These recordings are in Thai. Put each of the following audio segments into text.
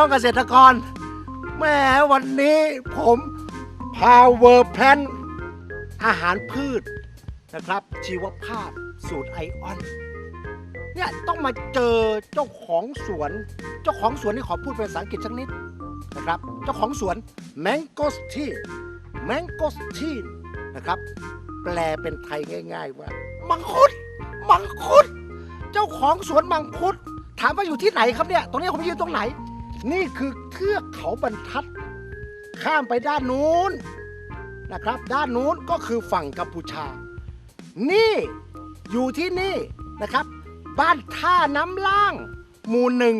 น้องเกษตรกรแหม่วันนี้ผมพาเวอร์แพนอาหารพืชนะครับ ชีวภาพสูตรไอออน เนี่ยต้องมาเจอเจ้าของสวน เจ้าของสวนนี่ขอพูดเป็นภาษาอังกฤษสักนิดนะครับ เจ้าของสวน Mangosteen Mangosteen นะครับ แปลเป็นไทยง่าย ๆ ว่า มังคุด มังคุด เจ้าของสวนมังคุด ถามว่าอยู่ที่ไหนครับเนี่ย ตรงนี้ผมยืนตรงไหน นี่คือเทือกเขาบรรทัด ข้ามไปด้านนู้นนะครับ ด้านนู้นก็คือฝั่งกัมพูชา นี่อยู่ที่นี่นะครับ บ้านท่าน้ำล่าง หมู่หนึ่ง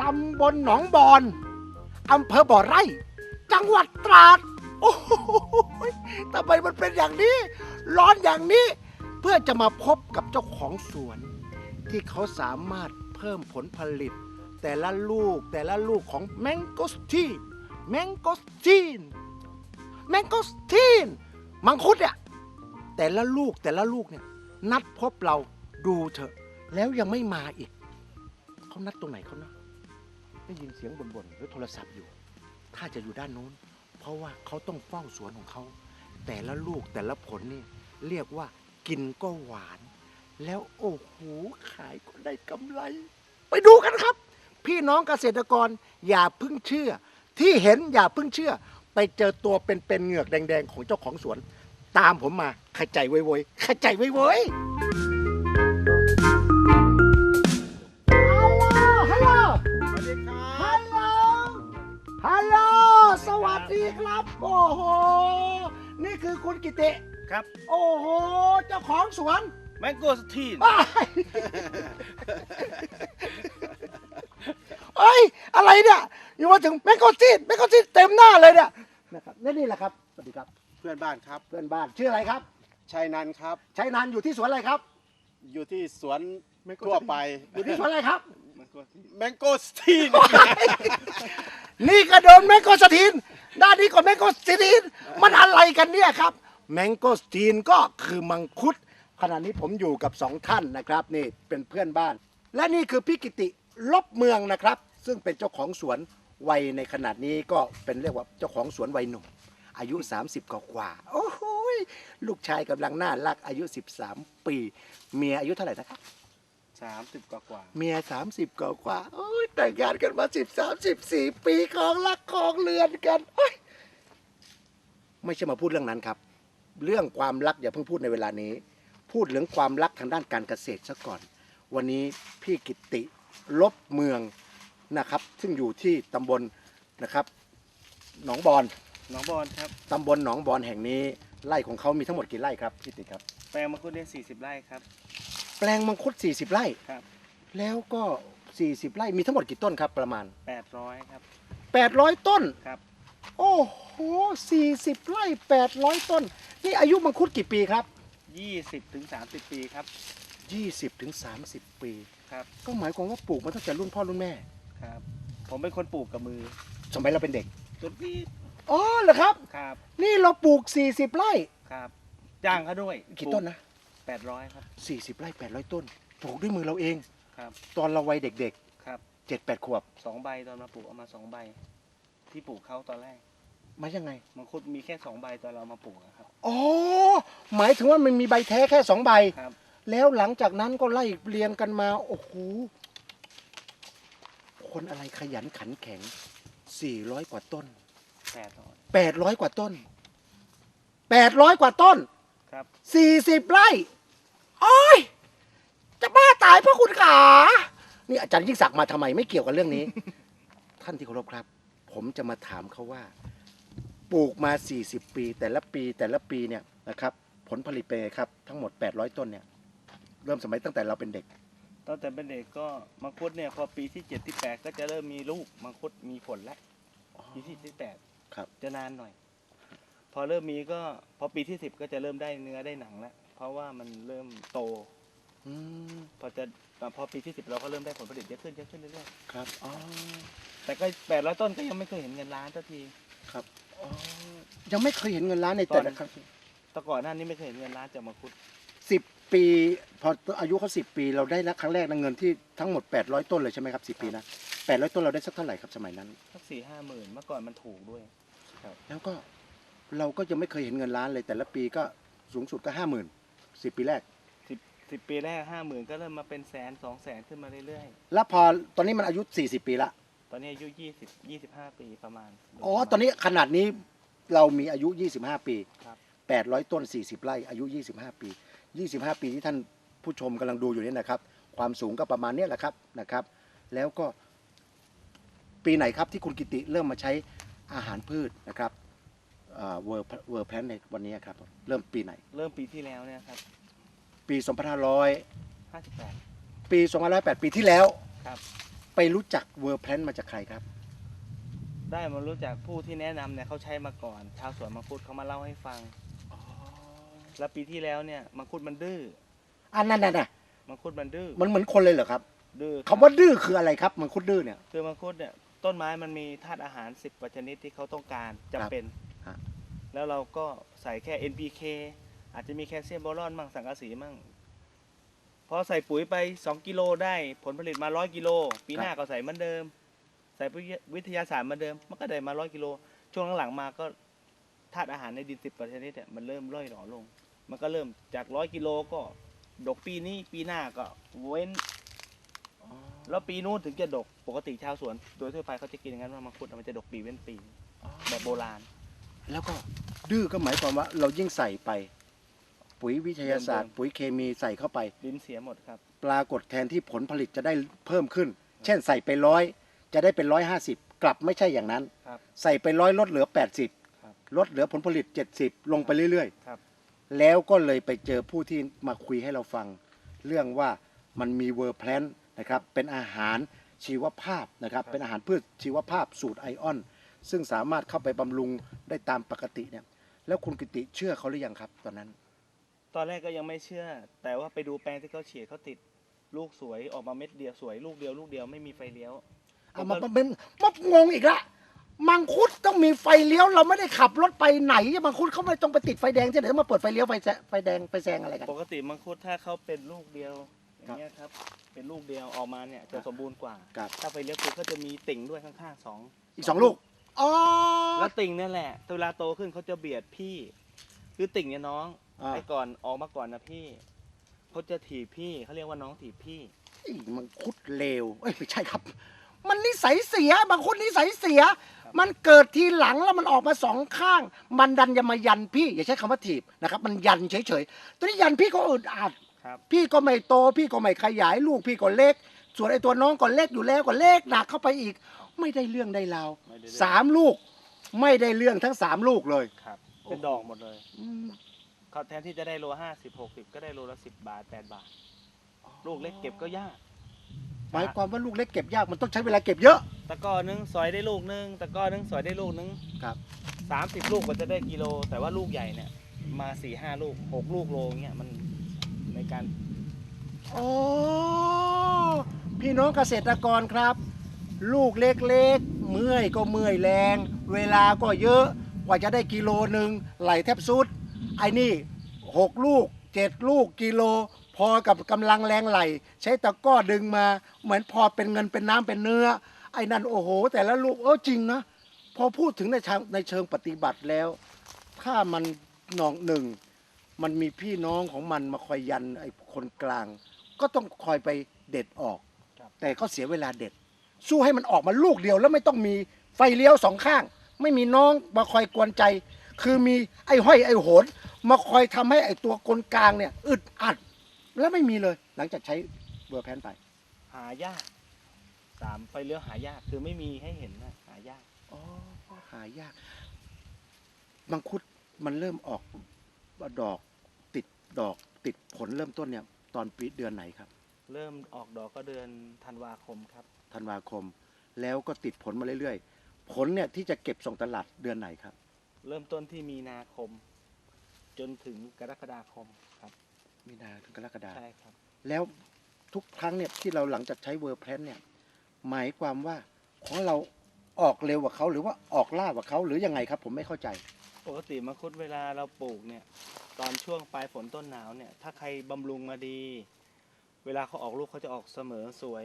ตำบลหนองบอนอำเภอบ่อไร่ จังหวัดตราด โอ้โหทำไมมันเป็นอย่างนี้ ร้อนอย่างนี้ เพื่อจะมาพบกับเจ้าของสวน ที่เขาสามารถเพิ่มผลผลิต แต่ละลูกแต่ละลูกของแมงโกสตีนแมงโกสตีนแมงโกสตีนมังคุดเนี่ยแต่ละลูกแต่ละลูกเนี่ยนัดพบเราดูเถอะ แล้วยังไม่มาอีก เขานัดตรงไหนเขานะได้ยินเสียงบ่นๆหรือโทรศัพท์อยู่ ถ้าจะอยู่ด้านโน้น เพราะว่าเขาต้องเฝ้าสวนของเขา แต่ละลูกแต่ละผลนี่เรียกว่ากินก็หวาน แล้วโอ้โหขายก็ได้กำไร ไปดูกันครับ พี่น้องเกษตรกรอย่าเพึ่งเชื่อ ที่เห็นอย่าเพึ่งเชื่อ ไปเจอตัวเป็นๆเหงือกแดง ๆ ของเจ้าของสวน ตามผมมาขจายไว้โวยขจายไว้โวยฮัลโหลฮัลโหลสวัสดีครัฮับลโหลฮัลโหลสวัสดีครับ โอ้โห นี่คือคุณกิติ ครับโอ้โห เจ้าของสวน แมงโกสทีนอ้าย เอ้ย อะไรเนี่ย อยู่มาถึงแมงโกซีดแมงโกซีดเต็มหน้าเลยเนี่ยนะครับและนี่แหละครับสวัสดีครับเพื่อนบ้านครับ เพื่อนบ้านชื่ออะไรครับชัยนันท์ครับชัยนันท์อยู่ที่สวนอะไรครับ อยู่ที่สวนทั่วไปอยู่ที่สวนอะไรครับ แมงโกสทีนนี่ก็โดนแมงโกสตีนด้านนี้ก็แมงโกสตีนมันอะไรกันเนี่ยครับแมงโกสตีนก็คือมังคุดขณะนี้ผมอยู่กับสองท่านนะครับนี่เป็นเพื่อนบ้าน และนี่คือพี่กิติ ลบเมืองนะครับ ซึ่งเป็นเจ้าของสวนวัยในขนาดนี้ก็เป็นเรียกว่าเจ้าของสวนวัยหนุ่ม อายุ 30กว่ากว่าๆโอ้โหยลูกชายกำลังน่ารักอายุ 13 ปี เมียอายุเท่าไหร่นะครับ สามสิบกว่ากว่าเมียสามสิบกว่ากว่าโอ้ยแต่งงานกันมาสิบสามสิบสี่ปีของรักของเรือนกันโอ้ยไม่ใช่มาพูดเรื่องนั้นครับ เรื่องความรักอย่าเพิ่งพูดในเวลานี้ พูดเรื่องความรักทางด้านการเกษตรซะก่อน วันนี้พี่กิตติ ลบเมืองนะครับ ซึ่งอยู่ที่ตำบลนะครับ หนองบอนน้องบอลครับตำบลหนองบอนแห่งนี้ไร่ของเขามีทั้งหมดกี่ไร่ครับพี่ติครับ แปลงมังคุดได้สี่สิบไร่ครับ แปลงมังคุด 40 ไร่ครับ แล้วก็ 40 ไร่มีทั้งหมดกี่ต้นครับประมาณ แปดร้อยครับ 800 ต้น ครับ โอ้โห40 ไร่ 800 ต้น นี่อายุมังคุดกี่ปีครับยี่สิบถึงสามสิบปีครับ20ถึง30 ปี ครับก็หมายความว่าปลูกมาตั้งแต่รุ่นพ่อรุ่นแม่ ครับ ผมเป็นคนปลูกกับมือสมัยเราเป็นเด็กต้นนี้อ๋อเหรอครับ ครับนี่เราปลูก 40 ไร่ครับจ้างเขาด้วยกี่ต้นนะแปดร้อยครับ 40 ไร่800 ต้นปลูกด้วยมือเราเอง ครับ ตอนเราวัยเด็กครับๆ7-8ขวบสองใบตอนมาปลูกเอามาสองใบ ที่ปลูกเขาตอนแรก มายังไงมังคุดมีแค่สองใบตอนเรามาปลูกอะครับ อ๋อหมายถึงว่ามันมีใบแท้แค่2ใบ ครับ แล้วหลังจากนั้นก็ไล่เรียงกันมา โอ้โห คนอะไรขยันขันแข็ง 400 กว่าต้น แปดร้อย800 กว่าต้น 800 กว่าต้น ครับ 40 ไร่ โอ้ย จะบ้าตายเพราะคุณขานี่อาจารย์ยิ่งศักดิ์มาทำไมไม่เกี่ยวกับเรื่องนี้ ท่านที่เคารพครับ ผมจะมาถามเขาว่า ปลูกมา 40 ปี แต่ละปีแต่ละปีเนี่ยนะครับ ผลผลิตเป็นไงครับ ทั้งหมด 800 ต้นเนี่ย เริ่มสมัยตั้งแต่เราเป็นเด็ก ตั้งแต่เป็นเด็กก็มังคุดเนี่ยพอปีที่เจ็ดที่แปดก็จะเริ่มมีลูกมังคุดมีผลแล้วปีที่ที่แปดครับ จะนานหน่อย พอเริ่มมีก็พอปีที่สิบก็จะเริ่มได้เนื้อได้หนังแล้วเพราะว่ามันเริ่มโตอืมพอจะพอปีที่สิบเราก็เริ่มได้ผลผลิตเยอะขึ้นเยอะขึ้นเรื่อยครับอ๋อๆแต่ก็แปดร้อยต้นก็ยังไม่เคยเห็นเงินล้านสักที ครับอ๋อยังไม่เคยเห็นเงินล้านในแต่ละครั้งแต่ก่อนหน้านี้ไม่เคยเห็นเงินล้านจากมังคุดสิบ ปีพออายุเขาสิปีเราได้นะครั้งแรกนะเงินที่ทั้งหมด 800 ต้นเลยใช่ไหมครับสิปีนะ800ต้นเราได้สักเท่าไหร่ครับสมัยนั้นสักสี่ห้าหมื่นเมื่อก่อนมันถูกด้วยแล้วก็เราก็ยังไม่เคยเห็นเงินล้านเลย แต่ละปีก็สูงสุดก็ห้าหมื่นสิปีแรกสิบสิบปีแรกห้าหมื่นก็เริ่มมาเป็นแสนสองแสนขึ้นมาเรื่อยแล้วพอตอนนี้มันอายุ 40 ปีละๆ ตอนนี้อายุยี่สิบยี่สิบห้าปีประมาณอ๋อตอนนี้ขนาดนี้เรามีอายุ 25 ปี ครับ 800 ต้น 40 ไร่อายุ 25 ปี 25 ปีที่ท่านผู้ชมกำลังดูอยู่นี่นะครับ ความสูงก็ประมาณเนี้ยแหละครับนะครับ แล้วก็ปีไหนครับที่คุณกิติเริ่มมาใช้อาหารพืชนะครับเวิร์เวิร์แพลนในวันนี้ครับ เริ่มปีไหน เริ่มปีที่แล้วเนี่ยครับ ปี 2500ห้าสิบแปดปี 2508 ปีที่แล้ว ครับ ไปรู้จักเวิร์แพลนมาจากใครครับ ได้มารู้จักผู้ที่แนะนำเนี่ยเขาใช้มาก่อน ชาวสวนมังคุดเขามาเล่าให้ฟัง แล้วปีที่แล้วเนี่ยมังคุดมันดื้ออันนั้นน่ะนะมังคุดมันดื้อมันเหมือนคนเลยเหรอครับดื้อคำว่าดื้อคืออะไรครับมันคุดดื้อเนี่ย คือมังคุดเนี่ยต้นไม้มันมีธาตุอาหารสิบชนิดที่เขาต้องการจำเป็น ฮะ แล้วเราก็ใส่แค่ NPK อาจจะมีแคลเซียมบอรอนมั่งสังกะสีมั่งพอใส่ปุ๋ยไป 2 กิโลได้ผลผลิตมา 100 กิโล ปีหน้าก็ใส่เหมือนเดิม ใส่ปุ๋ยวิทยาศาสตร์เหมือนเดิม มันก็ได้มา 100 กิโล ช่วงหลังๆมาก็ธาตุอาหารในดินสิบชนิดเนี่ยมันเริ่มร่อยหล่อลง มันก็เริ่มจาก100กิโลก็ดกปีนี้ปีหน้าก็เว้น แล้วปีนู้นถึงจะดกปกติชาวสวน โดยทั่วไปเขาจะกินอย่างนั้นว่ามังคุดมันจะดกปีเว้นปีแบบโบราณ แล้วก็ดื้อก็หมายความว่าเรายิ่งใส่ไป ปุ๋ยวิทยาศาสตร์เดิมๆปุ๋ยเคมีใส่เข้าไป ดินเสียหมดครับ ปรากฏแทนที่ผลผลิตจะได้เพิ่มขึ้น เช่นใส่ไปร้อยจะได้เป็นร้อยห้าสิบกลับไม่ใช่อย่างนั้นครับใส่ไปร้อยลดเหลือแปดสิบครับลดเหลือผลผลิตเจ็ดสิบลงไปเรื่อยครับๆ แล้วก็เลยไปเจอผู้ที่มาคุยให้เราฟัง เรื่องว่ามันมีเวอร์แพลนนะครับเป็นอาหารชีวภาพนะครับเป็นอาหารพืชชีวภาพสูตรไอออน ซึ่งสามารถเข้าไปบำรุงได้ตามปกติเนี่ยแล้วคุณกิติเชื่อเขาหรือยังครับ ตอนนั้น ตอนแรกก็ยังไม่เชื่อ แต่ว่าไปดูแปลงที่เขาฉีดเขาติดลูกสวยออกมาเม็ดเดียวสวยลูกเดียวลูกเดียวไม่มีไฟเลี้ยว เอามาเป็นมางงอีกละ มังคุดต้องมีไฟเลี้ยวเราไม่ได้ขับรถไปไหนมังคุดเขาไม่ต้องไปติดไฟแดงที่ไหนต้องมาเปิดไฟเลี้ยวไฟแซไฟแดงไฟแซงอะไรกัน ปกติมังคุดถ้าเขาเป็นลูกเดียวอครับย่างเงี้ยครับเป็นลูกเดียวออกมาเนี่ยจะสมบูรณ์กว่า ครับ ถ้าไฟเลี้ยวคือเขาจะมีติ่งด้วยข้างๆสองอีกสองลูกอ๋อแล้วติ่งนั่นแหละเวลาโตขึ้นเขาจะเบียดพี่ คือติ่งเนี่ยน้องอ่าไอ้ก่อนออกมาก่อนนะพี่เขาจะถีบพี่เขาเรียกว่าน้องถีบพี่ไอ้มังคุดเลวเอ้ยไม่ใช่ครับ มันนิสัยเสียมังคุดนิสัยเสีย มันเกิดทีหลังแล้วมันออกมาสองข้าง มันดันจะมายันพี่ อย่าใช้คำว่าถีบนะครับ มันยันเฉยๆตัวนี้ยันพี่ก็อึดอัดครับ พี่ก็ไม่โต พี่ก็ไม่ขยายลูกพี่ก็เล็ก ส่วนไอ้ตัวน้องก็เล็กอยู่แล้วก็เล็กหนักเข้าไปอีก ไม่ได้เรื่องได้ราวไม่ได้เรื่อง สามลูก ไม่ได้เรื่องทั้งสามลูกเลยครับ เป็นดอกหมดเลยอืมเขาแทนที่จะได้โลห้าสิบหกสิบก็ได้โลละสิบบาทแปดบาท ลูกเล็กเก็บก็ยาก หมายความว่าลูกเล็กเก็บยากมันต้องใช้เวลาเก็บเยอะ ตะกร้อนึงสอยได้ลูกนึงตะกร้อนึงสอยได้ลูกนึงครับ สามสิบลูกก็จะได้กิโล แต่ว่าลูกใหญ่เนี่ย มาสี่ห้าลูกหกลูกโลเงี้ยมันในการโอ้พี่น้องเกษตรกรครับ ลูกเล็กๆ เมื่อยก็เมื่อยแรง เวลาก็เยอะกว่าจะได้กิโลหนึ่งไหลแทบสุด ไอ้นี่หกลูกเจ็ดลูกกิโล พอกับกำลังแรงไหล ใช้ตะกร้อดึงมา เหมือนพอเป็นเงินเป็นน้ำเป็นเนื้อ ไอ้นั่นโอ้โห แต่ละลูกเออจริงนะ พอพูดถึงในทางในเชิงปฏิบัติแล้ว ถ้ามันหนองหนึ่ง มันมีพี่น้องของมันมาคอยยันไอ้คนกลาง ก็ต้องคอยไปเด็ดออก ครับ แต่ก็เสียเวลาเด็ด สู้ให้มันออกมาลูกเดียวแล้วไม่ต้องมีไฟเลี้ยวสองข้าง ไม่มีน้องมาคอยกวนใจ คือมีไอ้ห้อยไอ้โหนมาคอยทำให้ไอ้ตัวคนกลางเนี่ยอึดอัด แล้วไม่มีเลย หลังจากใช้เบอร์แพนไป หายากสามไฟเลี้ยวหายากคือไม่มีให้เห็นนะหายาก อ๋อหายาก มังคุดมันเริ่มออกดอกติดดอกติดผลเริ่มต้นเนี่ย ตอนปีเดือนไหนครับ เริ่มออกดอกก็เดือนธันวาคมครับธันวาคม แล้วก็ติดผลมาเรื่อยๆ ผลเนี่ยที่จะเก็บส่งตลาดเดือนไหนครับ เริ่มต้นที่มีนาคม จนถึงกรกฎาคมครับ มีนาถึงกรกฎาใช่ครับ แล้วทุกครั้งเนี่ยที่เราหลังจากใช้เวอร์แพลนเนี่ย หมายความว่าของเราออกเร็วกว่าเขาหรือว่าออกล่ากว่าเขาหรือยังไงครับ ผมไม่เข้าใจ ปกติมังคุดเวลาเราปลูกเนี่ย ตอนช่วงปลายฝนต้นหนาวเนี่ย ถ้าใครบำรุงมาดี เวลาเขาออกลูกเขาจะออกเสมอสวย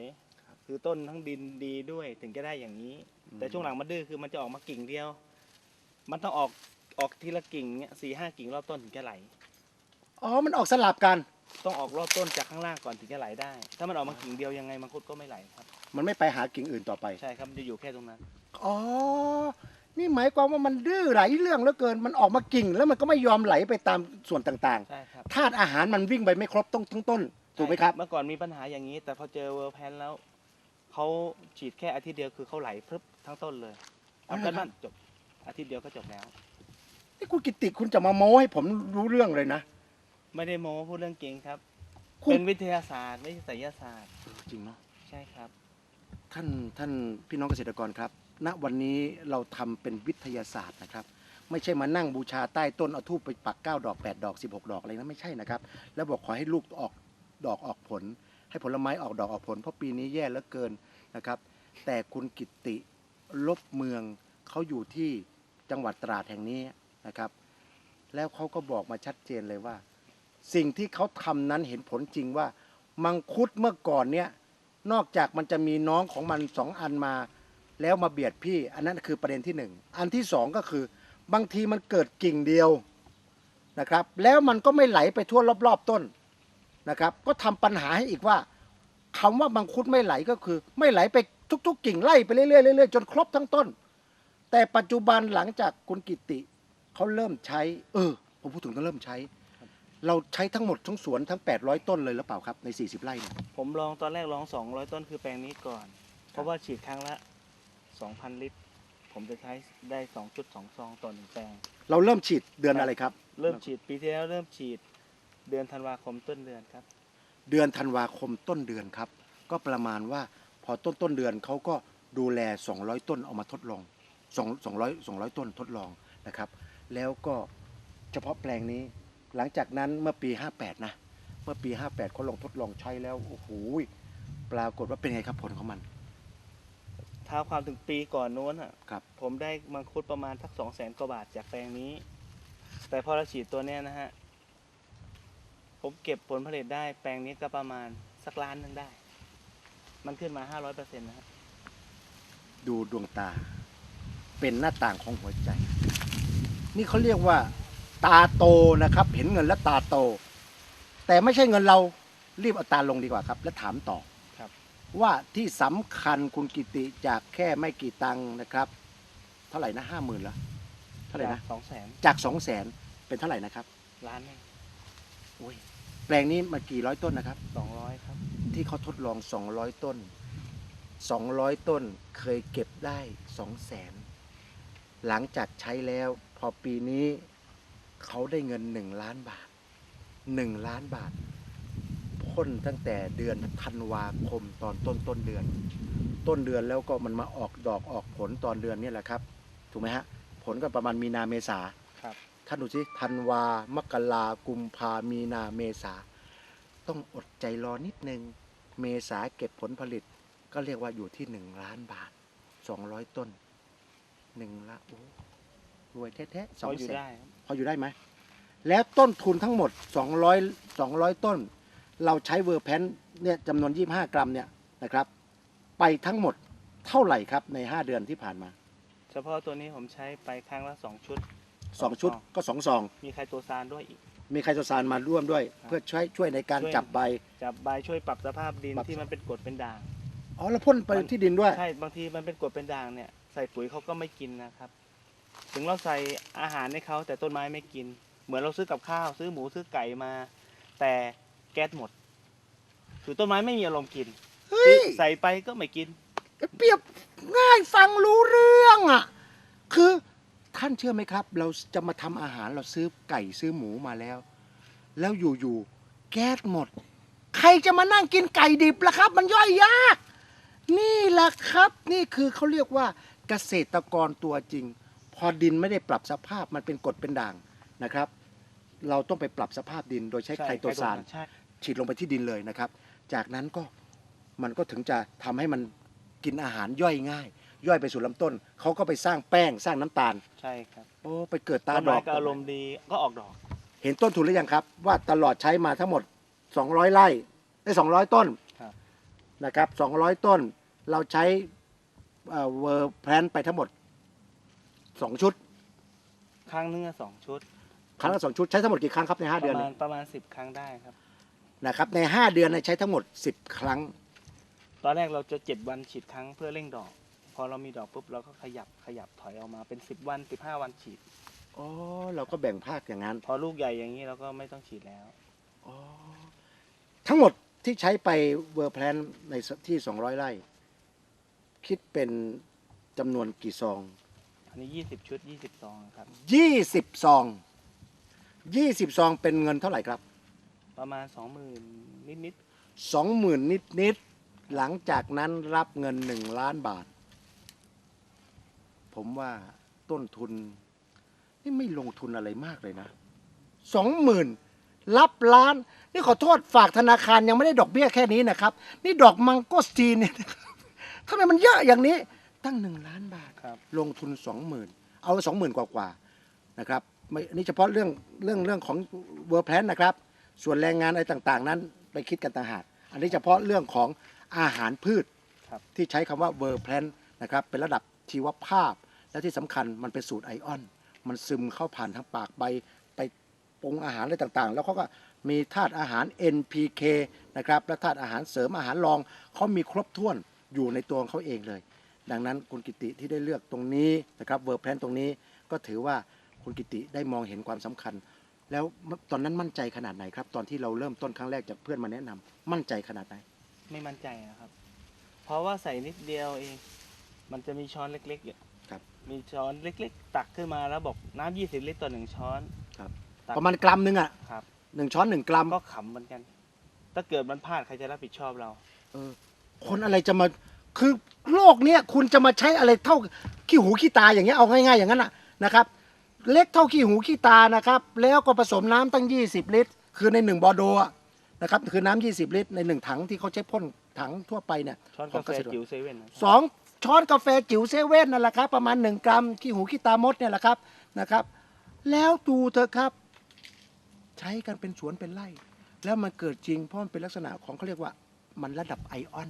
คือต้นทั้งดินดีด้วยถึงจะได้อย่างนี้แต่ช่วงหลังมันดื้อคือมันจะออกมากิ่งเดียว มันต้องออกออกทีละกิ่งเนี่ยสี่ห้ากิ่งรอบต้นถึงจะไหล อ๋อ มันออกสลับกัน ต้องออกรอบต้นจากข้างล่างก่อนถึงจะไหลได้ ถ้ามันออกมากิ่งเดียวยังไงมังคุดก็ไม่ไหลครับ มันไม่ไปหากิ่งอื่นต่อไป ใช่ครับมันจะอยู่แค่ตรงนั้น อ๋อ นี่หมายความว่ามันดื้อไหลายเรื่องเหลือเกิน มันออกมากิ่งแล้วมันก็ไม่ยอมไหลไปตามส่วนต่างใช่ครับๆ ธาตุอาหารมันวิ่งไปไม่ครบต้องทั้งต้น ถูกไหมครับ เมื่อก่อนมีปัญหาอย่างนี้ แต่พอเจอเวอร์แพนแล้วเขาฉีดแค่อาทิตย์เดียวคือเขาไหลพรึบทั้งต้นเลยอ๋อทำเหรอกันครับนั่นจบอาทิตย์เดียวก็จบแล้ว นี่คุณกิติคุณจะมาโม้ให้ผมรู้เรื่องเลยนะ ไม่ได้โม้พูดเรื่องจริงครับ คุณ เป็นวิทยาศาสตร์ไม่ใช่ไสยศาสตร์จริงเนาะใช่ครับ ท่านท่านพี่น้องเกษตรกรครับ ณวันนี้เราทำเป็นวิทยาศาสตร์นะครับ ไม่ใช่มานั่งบูชาใต้ต้นเอาทูบไปปัก 9 ดอก 8 ดอก 16 ดอกอะไรนะไม่ใช่นะครับ แล้วบอกขอให้ลูกออกดอกออกผล ให้ผลไม้ออกดอกออกผล เพราะปีนี้แย่เหลือเกินนะครับ แต่คุณกิตติลบเมืองเขาอยู่ที่จังหวัดตราดแห่งนี้นะครับ แล้วเขาก็บอกมาชัดเจนเลยว่า สิ่งที่เขาทำนั้นเห็นผลจริงว่า มังคุดเมื่อก่อนเนี่ยนอกจากมันจะมีน้องของมันสองอันมา แล้วมาเบียดพี่ อันนั้นคือประเด็นที่หนึ่งอันที่สองก็คือบางทีมันเกิดกิ่งเดียวนะครับ แล้วมันก็ไม่ไหลไปทั่วรอบๆต้นนะครับ ก็ทำปัญหาให้อีกว่าคำว่ามังคุดไม่ไหลก็คือ ไม่ไหลไปทุก ๆ กิ่งไล่ไปเรื่อยๆเรื่อยๆจนครบทั้งต้น แต่ปัจจุบันหลังจากคุณกิติเขาเริ่มใช้ เออผมพูดถึงต้องเริ่มใช้ เราใช้ทั้งหมดทั้งสวนทั้ง 800 ต้นเลยหรือเปล่าครับใน 40 ไร่เนี่ย ผมลองตอนแรกลอง 200 ต้นคือแปลงนี้ก่อน เพราะว่าฉีดครั้งละ 2,000 ลิตร ผมจะใช้ได้ 2.2 ซองต่อหนึ่งแปลง เราเริ่มฉีดเดือนอะไรครับ เริ่มฉีดปีที่แล้วเริ่มฉีดเดือนธันวาคมต้นเดือนครับ เดือนธันวาคมต้นเดือนครับ ก็ประมาณว่าพอต้นต้นเดือนเขาก็ดูแล 200 ต้นเอามาทดลอง2 200 200 ต้นทดลองนะครับ แล้วก็เฉพาะแปลงนี้ หลังจากนั้นเมื่อปี 58 นะ เมื่อปี 58เขาลองทดลองใช้แล้วโอ้โหปรากฏว่าเป็นไงครับผลของมัน ท้าความถึงปีก่อนโน้นอะครับ ผมได้มังคุดประมาณสักสองแสนกว่าบาทจากแปลงนี้ แต่พอเราฉีดตัวเนี้ยนะฮะ ผมเก็บผลผลิตได้แปลงนี้ก็ประมาณสักล้านหนึงได้ มันขึ้นมาห้าร้อยเปอร์เซ็นต์นะฮะดูดวงตา เป็นหน้าต่างของหัวใจ นี่เขาเรียกว่า ตาโตนะครับ เห็นเงินแล้วตาโต แต่ไม่ใช่เงินเรารีบเอาตาลงดีกว่าครับ แล้วถามต่อครับ ว่าที่สำคัญคุณกิติจากแค่ไม่กี่ตังค์นะครับ เท่าไหร่นะห้าหมื่นละเท่าไหร่นะสองแสนจากสองแสนเป็นเท่าไหร่นะครับ ล้านหนึงโอ้ยแปลงนี้มันกี่ร้อยต้นนะครับ สองร้อยครับ ที่เขาทดลอง 200 ต้น 200 ต้นเคยเก็บได้2แสน หลังจากใช้แล้วพอปีนี้ เขาได้เงิน1ล้านบาท1ล้านบาทพ่นตั้งแต่เดือนธันวาคมตอนต้นต้นเดือน ต้นเดือนแล้วก็มันมาออกดอกออกผลตอนเดือนนี่แหละครับ ถูกไหมฮะ ผลก็ประมาณมีนาเมษาครับท่านดูสิธันวามกรากุมภามีนาเมษา ต้องอดใจรอนิดนึง เมษาเก็บผลผลิต ก็เรียกว่าอยู่ที่หนึ่งล้านบาทสองร้อยต้นหนึ่งละโอ้ รวยแท้ๆสพองออยู่แสนได้ครับพออยู่ได้ไหมแล้วต้นทุนทั้งหมด 200 200 ต้น เราใช้เวอร์แพนเนี่ยจำนวน 25 กรัมเนี่ยนะครับ ไปทั้งหมดเท่าไหร่ครับใน 5 เดือนที่ผ่านมา เฉพาะตัวนี้ผมใช้ไปครั้งละสองชุด 2 ชุดก็2ซอง มีไคโตซานด้วยอีก มีไคโตซานมาร่วมด้วยครับเพื่อช่วยช่วยในการช่วย จับใบ จับใบช่วยปรับสภาพดินปรับ ที่มันเป็นกรดเป็นด่าง อ๋อแล้วพ่นไปที่ดินด้วย ใช่ บางทีมันเป็นกรดเป็นด่างเนี่ย ใส่ปุ๋ยเขาก็ไม่กินนะครับ ถึงเราใส่อาหารให้เขาแต่ต้นไม้ไม่กิน เหมือนเราซื้อกับข้าว ซื้อหมูซื้อไก่มา แต่แก๊สหมด คือต้นไม้ไม่มีอารมณ์กินเฮ้ยใส่ไปก็ไม่กิน เปรียบง่ายฟังรู้เรื่องอะ คือท่านเชื่อไหมครับ เราจะมาทำอาหารเราซื้อไก่ซื้อหมูมาแล้ว แล้วอยู่ๆแก๊สหมด ใครจะมานั่งกินไก่ดิบล่ะครับ มันย่อยยาก นี่แหละครับ นี่คือเขาเรียกว่าเกษตรกรตัวจริง พอดินไม่ได้ปรับสภาพมันเป็นกรดเป็นด่างนะครับ เราต้องไปปรับสภาพดินโดยใช้ใช่ไคโตซานใช่ ฉีดลงไปที่ดินเลยนะครับ จากนั้นก็มันก็ถึงจะทำให้มันกินอาหารย่อยง่าย ย่อยไปสู่ลำต้นเขาก็ไปสร้างแป้งสร้างน้ำตาล ใช่ครับโอ้ไปเกิดตาต้นดไม้อก ก็อารมณ์ดีก็ออกดอก เห็นต้นทุนหรือยังครับ ว่าตลอดใช้มาทั้งหมด 200 ไร่ได้200 ต้นครับ นะครับ 200 ต้นเราใช้เวอร์แพลนไปทั้งหมด 2ชุด ครั้งหนึงอะสองชุดครั้งละสองชุดใช้ทั้งหมดกี่ครั้งครับใน5ปเดือนระมาเนี่ณยประมาณสิบครั้งได้ครับ นะครับใน5เดือนเนี่ยใช้ทั้งหมด10ครั้ง ตอนแรกเราจะเจ็ดวันฉีดครั้งเพื่อเร่งดอก พอเรามีดอกปุ๊บเราก็ขยับขยับถอยออกมาเป็นสิบวันสิบห้าวันฉีด อ๋อ เราก็แบ่งภาคอย่างนั้น พอลูกใหญ่อย่างนี้เราก็ไม่ต้องฉีดแล้ว อ๋อ ทั้งหมดที่ใช้ไปเวอร์แพลนในที่ 200 ไร่ คิดเป็นจำนวนกี่ซองอั นนี้ยี่สิบชุดยี่สิบซองครับ20ซอง20ซองเป็นเงินเท่าไหร่ครับประมาณสองหมื่นนิดนิด20,000นิดนิดๆหลังจากนั้นรับเงิน1ล้านบาท ผมว่าต้นทุน นี่ไม่ลงทุนอะไรมากเลยนะ20,000รับล้าน นี่ขอโทษฝากธนาคารยังไม่ได้ดอกเบี้ยแค่นี้นะครับ นี่ดอกมังโกสตีนเนี่ยนะครับทำไมมันเยอะอย่างนี้ ตั้ง1ล้านบาทๆครับลงทุนสองหมื่นเอาสองหมื่นกว่ากว่าๆนะครับไม่อันนี้เฉพาะเรื่องเรื่องเรื่องของเวอร์แพลนนะครับ ส่วนแรงงานอะไรต่างๆ นั้นไปคิดกันต่างหากอันนี้เฉพาะเรื่องของอาหารพืช ครับ ที่ใช้คำว่าเวอร์แพลนนะครับเป็นระดับชีวภาพ และที่สำคัญมันเป็นสูตรไอออน มันซึมเข้าผ่านทางปากใบไปปรุงอาหารอะไรต่างๆ แล้วเขาก็มีธาตุอาหาร NPK นะครับและธาตุอาหารเสริมอาหารรองเขามีครบถ้วนอยู่ในตัวของเขาเองเลย ดังนั้นคุณกิติที่ได้เลือกตรงนี้นะครับเวอร์แพลนตรงนี้ก็ถือว่าคุณกิติได้มองเห็นความสำคัญ แล้วตอนนั้นมั่นใจขนาดไหนครับ ตอนที่เราเริ่มต้นครั้งแรกจากเพื่อนมาแนะนำมั่นใจขนาดไหน ไม่มั่นใจนะครับ เพราะว่าใส่นิดเดียวเอง มันจะมีช้อนเล็กๆอยู่ครับ มีช้อนเล็ก ๆ ตักขึ้นมาแล้วบอกน้ำยี่สิบลิตรต่อหนึ่งช้อนครับตักประมาณกรัมหนึงอะครับหนึ่งช้อนหนึ่งกรัมก็ขำเหมือนกัน ถ้าเกิดมันพลาดใครจะรับผิดชอบเรา เออ คนอะไรจะมาคือ โลกเนี้ยคุณจะมาใช้อะไรเท่าขี้หูขี้ตาอย่างเงี้ยเอาง่ายๆอย่างนั้นอะนะครับ เล็กเท่าขี้หูขี้ตานะครับ แล้วก็ผสมน้ำตั้ง 20 ลิตร คือในหนึ่งบอโดอะนะครับคือน้ำ20 ลิตร ในหนึ่งถังที่เขาใช้พ่นถังทั่วไปเนี่ยช้อนของกาแฟเกษตรกรจิ๋วเซเว่นนะสองช้อนกาแฟจิ๋วเซเว่นนั่นแหละครับประมาณ 1 กรัมขี้หูขี้ตามดเนี่ยแหละครับนะครับ แล้วดูเถอะครับ ใช้กันเป็นสวนเป็นไร่ แล้วมันเกิดจริงเพราะมันเป็นลักษณะของเขาเรียกว่ามันระดับไอออน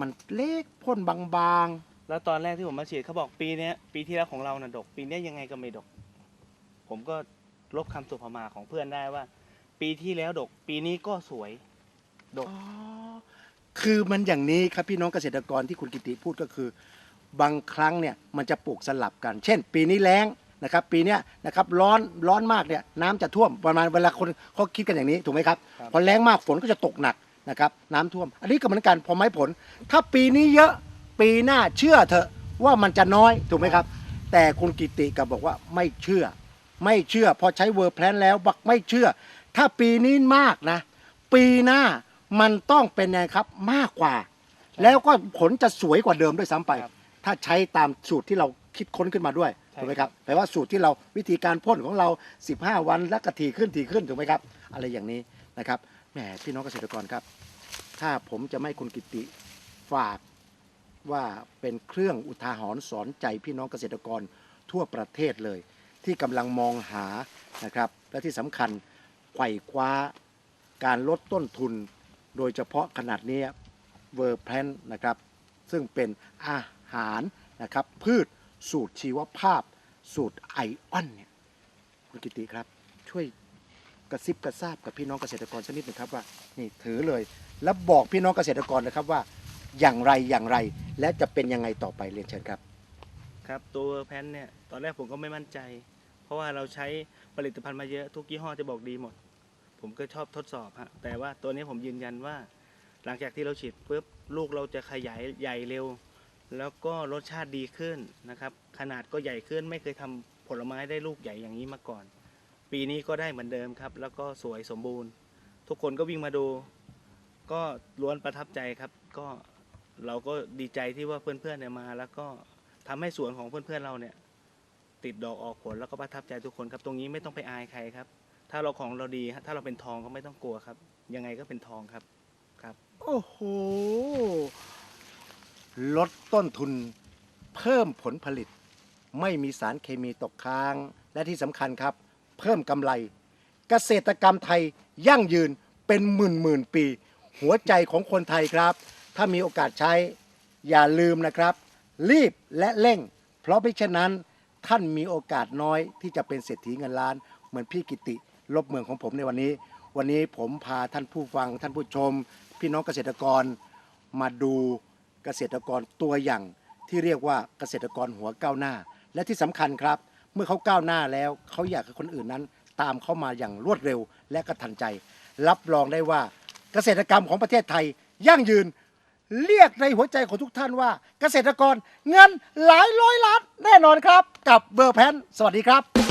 มันเล็กพ่นบางแล้วตอนแรกที่ผมมาฉีดเขาบอกปีเนี้ยปีที่แล้วของเราน่ะดก ปีเนี้ยยังไงก็ไม่ดก ผมก็ลบคำสุภามาของเพื่อนได้ว่า ปีที่แล้วดก ปีนี้ก็สวย ๆอ๋อคือมันอย่างนี้ครับพี่น้องเกษตรกรที่คุณกิติพูดก็คือ บางครั้งเนี่ยมันจะปลูกสลับกัน เช่น ปีนี้แล้งนะครับ ปีเนี้ยนะครับร้อนร้อนมากเนี่ยน้ำจะท่วมประมาณเวลาคนเขาคิดกันอย่างนี้ถูกไหมครับ ครับ พอแรงมากฝนก็จะตกหนัก นะครับน้ำท่วม อันนี้ก็เหมือนกันพอไม้ผล ถ้าปีนี้เยอะปีหน้าเชื่อเถอะว่ามันจะน้อยถูกไหมครับ แต่คุณกิติกับบอกว่าไม่เชื่อ ไม่เชื่อพอใช้เวอร์แพลนแล้วบักไม่เชื่อ ถ้าปีนี้มากนะ ปีหน้ามันต้องเป็นไงครับมากกว่า แล้วก็ผลจะสวยกว่าเดิมด้วยซ้ำไป ครับถ้าใช้ตามสูตรที่เราคิดค้นขึ้นมาด้วยใช่ ถูกไหมครับแปลว่าสูตรที่เราวิธีการพ่นของเรา 15 วันแล้วก็ถี่ขึ้นถี่ขึ้นถูกไหมครับ อะไรอย่างนี้นะครับ แหมพี่น้องเกษตรกรครับ ถ้าผมจะไม่คุณกิติฝากว่าเป็นเครื่องอุทาหรณ์สอนใจพี่น้องเกษตรกรทั่วประเทศเลย ที่กำลังมองหานะครับ และที่สำคัญไขว่คว้าการลดต้นทุน โดยเฉพาะขนาดนี้เวอร์แพนนะครับ ซึ่งเป็นอาหารนะครับ พืชสูตรชีวภาพ สูตรไอออนเนี่ยคุณกิติครับ ช่วย กระซิบกระซาบกับพี่น้องเกษตรกรสักนิดหนึ่งครับว่านี่ถือเลย แล้วบอกพี่น้องเกษตรกรนะครับว่า อย่างไรอย่างไร และจะเป็นยังไงต่อไปเรียนเชิญครับ ครับตัวแพนเนี่ยตอนแรกผมก็ไม่มั่นใจ เพราะว่าเราใช้ผลิตภัณฑ์มาเยอะทุกยี่ห้อจะบอกดีหมด ผมก็ชอบทดสอบฮะแต่ว่าตัวนี้ผมยืนยันว่า หลังจากที่เราฉีดปุ๊บลูกเราจะขยายใหญ่เร็ว แล้วก็รสชาติดีขึ้นนะครับ ขนาดก็ใหญ่ขึ้นไม่เคยทำผลไม้ได้ลูกใหญ่อย่างนี้มาก่อน ปีนี้ก็ได้เหมือนเดิมครับ แล้วก็สวยสมบูรณ์ ทุกคนก็วิ่งมาดู ก็ล้วนประทับใจครับ ก็เราก็ดีใจที่ว่าเพื่อนๆเนี่ยมา แล้วก็ทำให้สวนของเพื่อนๆเราเนี่ย ติดดอกออกผลแล้วก็ประทับใจทุกคนครับ ตรงนี้ไม่ต้องไปอายใครครับ ถ้าเราของเราดีถ้าเราเป็นทองก็ไม่ต้องกลัวครับ ยังไงก็เป็นทองครับครับ โอ้โหลดต้นทุนเพิ่มผลผลิต ไม่มีสารเคมีตกค้างและที่สำคัญครับ เพิ่มกำไร เกษตรกรรมไทยยั่งยืนเป็นหมื่นหมื่นปี หัวใจของคนไทยครับ ถ้ามีโอกาสใช้อย่าลืมนะครับ รีบและเร่ง เพราะไม่เช่นนั้นท่านมีโอกาสน้อยที่จะเป็นเศรษฐีเงินล้าน เหมือนพี่กิติลบเมืองของผมในวันนี้ วันนี้ผมพาท่านผู้ฟัง ท่านผู้ชม พี่น้องเกษตรกร มาดูเกษตรกรตัวอย่างที่เรียกว่าเกษตรกรหัวก้าวหน้า และที่สำคัญครับ เมื่อเขาก้าวหน้าแล้วเขาอยากให้คนอื่นนั้น ตามเข้ามาอย่างรวดเร็วและกระทันใจ รับรองได้ว่าเกษตรกรรมของประเทศไทยยั่งยืน เรียกในหัวใจของทุกท่านว่า เกษตรกรเงินหลายร้อยล้านแน่นอนครับ กับเบอร์แพนสวัสดีครับ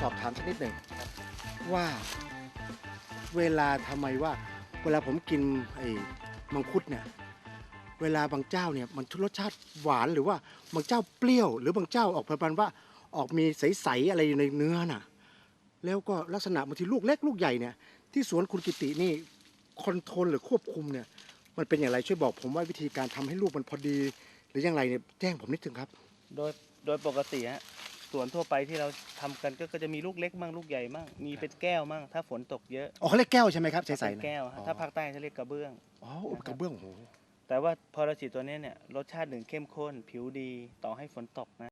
สอบถามสักนิดหนึ่งว่าเวลาทำไมว่า เวลาผมกินไอ้มังคุดเนี่ย เวลาบางเจ้าเนี่ยมันรสชาติหวานหรือว่าบางเจ้าเปรี้ยว หรือบางเจ้าออกประมาณว่าออกมีใสๆอะไรอยู่ในเนื้อน่ะ แล้วก็ลักษณะบางทีลูกเล็กลูกใหญ่เนี่ยที่สวนคุณกิตินี่คอนโทรลหรือควบคุมเนี่ย มันเป็นอย่างไรช่วยบอกผมว่าวิธีการทำให้ลูกมันพอดี หรืออย่างไรเนี่ยแจ้งผมนิดนึงครับ โดยโดยปกติฮะ สวนทั่วไปที่เราทำกันก็ก็จะมีลูกเล็กมั่งลูกใหญ่มั่งมีเป็นแก้วมั่งถ้าฝนตกเยอะอ๋อเขาเรียกแก้วใช่ไหมครับใสเป็นๆนะแก้วฮะอ๋อถ้าภาคใต้เขาเรียกกระเบื้อง อ๋อกระเบื้องโอ้โห แต่ว่าพอเราฉีดตัวเนี้ยเนี่ยรสชาติหนึ่งเข้มข้น ผิวดีต่อให้ฝนตกนะ